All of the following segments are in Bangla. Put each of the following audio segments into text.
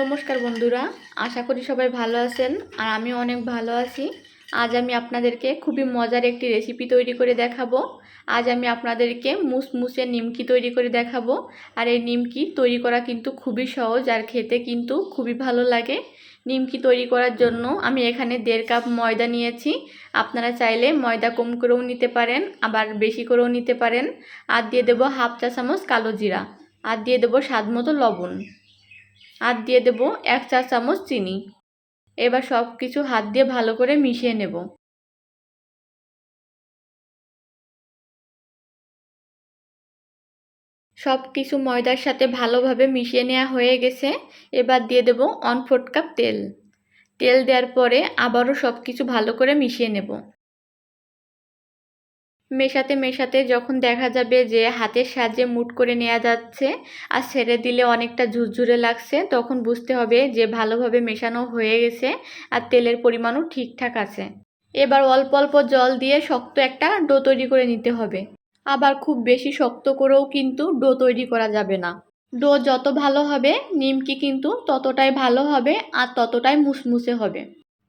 নমস্কার বন্ধুরা, আশা করি সবাই ভালো আছেন আর আমি অনেক ভালো আছি। আজ আমি আপনাদেরকে খুবই মজার একটি রেসিপি তৈরি করে দেখাবো। আজ আমি আপনাদেরকে মুসমুসে নিমকি তৈরি করে দেখাবো। আর এই নিমকি তৈরি করা কিন্তু খুবই সহজ আর খেতে কিন্তু খুবই ভালো লাগে। নিমকি তৈরি করার জন্য আমি এখানে দেড় কাপ ময়দা নিয়েছি। আপনারা চাইলে ময়দা কম করেও নিতে পারেন, আবার বেশি করেও নিতে পারেন। আর দিয়ে দেবো হাফ চা চামচ কালো জিরা। আর দিয়ে দেবো স্বাদ মতো লবণ। আর দিয়ে দেব এক চা চামচ চিনি। এবার সব কিছু হাত দিয়ে ভালো করে মিশিয়ে নেব। সব কিছু ময়দার সাথে ভালোভাবে মিশিয়ে নেওয়া হয়ে গেছে। এবার দিয়ে দেব অন ফোর্ট কাপ তেল। তেল দেওয়ার পরে আবারও সব কিছু ভালো করে মিশিয়ে নেব। মেশাতে মেশাতে যখন দেখা যাবে যে হাতের সাহায্যে মুট করে নেওয়া যাচ্ছে আর ছেড়ে দিলে অনেকটা ঝুরঝুরে লাগছে, তখন বুঝতে হবে যে ভালোভাবে মেশানো হয়ে গেছে আর তেলের পরিমাণও ঠিকঠাক আছে। এবার অল্প অল্প জল দিয়ে শক্ত একটা ডো তৈরি করে নিতে হবে। আবার খুব বেশি শক্ত করেও কিন্তু ডো তৈরি করা যাবে না। ডো যত ভালো হবে, নিমকি কিন্তু ততটাই ভালো হবে আর ততটাই মুসমুসে হবে।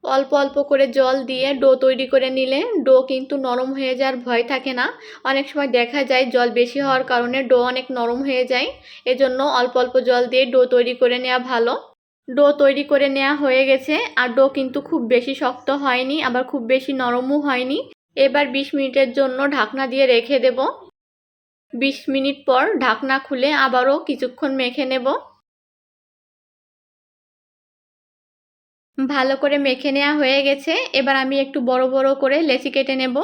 অল্প অল্প করে জল দিয়ে ডো তৈরি করে নিলে ডো কিন্তু নরম হয়ে যাওয়ার ভয় থাকে না। অনেক সময় দেখা যায় জল বেশি হওয়ার কারণে ডো অনেক নরম হয়ে যায়। এজন্য অল্প অল্প জল দিয়ে ডো তৈরি করে নেওয়া ভালো। ডো তৈরি করে নেওয়া হয়ে গেছে আর ডো কিন্তু খুব বেশি শক্ত হয়নি, আবার খুব বেশি নরমও হয়নি। এবার ২০ মিনিটের জন্য ঢাকনা দিয়ে রেখে দেব। ২০ মিনিট পর ঢাকনা খুলে আবারও কিছুক্ষণ মেখে নেব। ভালো করে মেখে নেওয়া হয়ে গেছে। এবার আমি একটু বড় বড় করে লেচি কেটে নেব।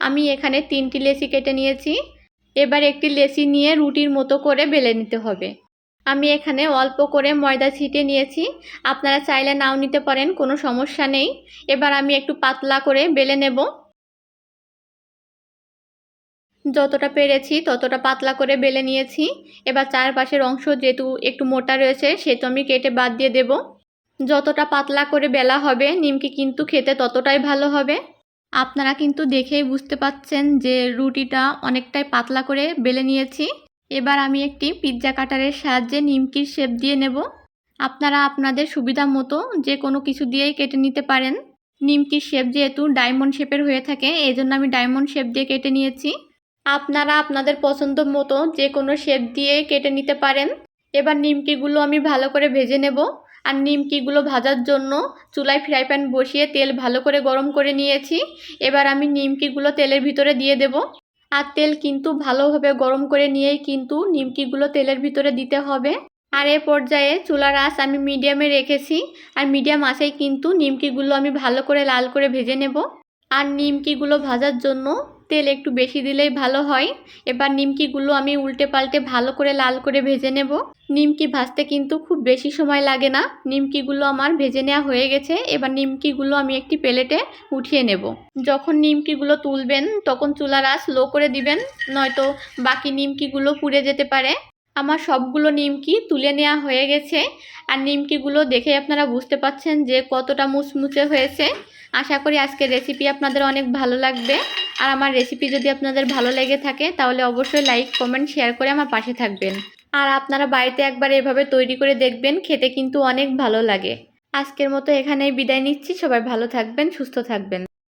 আমি এখানে তিনটি লেচি কেটে নিয়েছি। এবার একটি লেচি নিয়ে রুটির মতো করে বেলে নিতে হবে। আমি এখানে অল্প করে ময়দা ছিটে নিয়েছি। আপনারা চাইলে নাও নিতে পারেন, কোনো সমস্যা নেই। এবার আমি একটু পাতলা করে বেলে নেব। যতটা পেরেছি, ততটা পাতলা করে বেলে নিয়েছি। এবার চারপাশের অংশ যেহেতু একটু মোটা রয়েছে, সেহেতু আমি কেটে বাদ দিয়ে দেব। যতটা পাতলা করে বেলা হবে, নিমকি কিন্তু খেতে ততটাই ভালো হবে। আপনারা কিন্তু দেখেই বুঝতে পাচ্ছেন যে রুটিটা অনেকটাই পাতলা করে বেলে নিয়েছি। এবার আমি একটি পিৎজা কাটারের সাহায্যে নিমকির শেপ দিয়ে নেব। আপনারা আপনাদের সুবিধা মতো যে কোনো কিছু দিয়েই কেটে নিতে পারেন। নিমকির শেপ যেহেতু ডায়মন্ড শেপের হয়ে থাকে এই জন্য আমি ডায়মন্ড শেপ দিয়ে কেটে নিয়েছি। আপনারা আপনাদের পছন্দ মতো যে কোনো শেপ দিয়ে কেটে নিতে পারেন। এবার নিমকিগুলো আমি ভালো করে ভেজে নেব। আর নিমকিগুলো ভাজার জন্য চুলায় ফ্রাই প্যান বসিয়ে তেল ভালো করে গরম করে নিয়েছি। এবার আমি নিমকিগুলো তেলের ভিতরে দিয়ে দেব। আর তেল কিন্তু ভালোভাবে গরম করে নিয়েই কিন্তু নিমকিগুলো তেলের ভিতরে দিতে হবে। আর এ পর্যায়ে চুলার আঁচ আমি মিডিয়ামে রেখেছি। আর মিডিয়াম আঁচেই কিন্তু নিমকিগুলো আমি ভালো করে লাল করে ভেজে নেব। আর নিমকিগুলো ভাজার জন্য তেল একটু বেশি দিলেই ভালো হয়। এবার নিমকিগুলো আমি উল্টে পাল্টে ভালো করে লাল করে ভেজে নেব। নিমকি ভাজতে কিন্তু খুব বেশি সময় লাগে না। নিমকিগুলো আমার ভেজে নেওয়া হয়ে গেছে। এবার নিমকিগুলো আমি একটি প্লেটে উঠিয়ে নেব। যখন নিমকিগুলো তুলবেন, তখন চুলার আঁচ লো করে দিবেন, নয়তো বাকি নিমকিগুলো পুড়ে যেতে পারে। আমার সবগুলো নিমকি তুলে নেওয়া হয়ে গেছে। আর নিমকিগুলো দেখে আপনারা বুঝতে পাচ্ছেন যে কতটা মুচমুচে হয়েছে। আশা করি আজকের রেসিপি আপনাদের অনেক ভালো লাগবে। আর আমার রেসিপি যদি আপনাদের ভালো লেগে থাকে, তাহলে অবশ্যই লাইক কমেন্ট শেয়ার করে আমার পাশে থাকবেন। আর আপনারা বাড়িতে একবার এভাবে তৈরি করে দেখবেন, খেতে কিন্তু অনেক ভালো লাগে। আজকের মতো এখানেই বিদায় নিচ্ছি, সবাই ভালো থাকবেন, সুস্থ থাকবেন।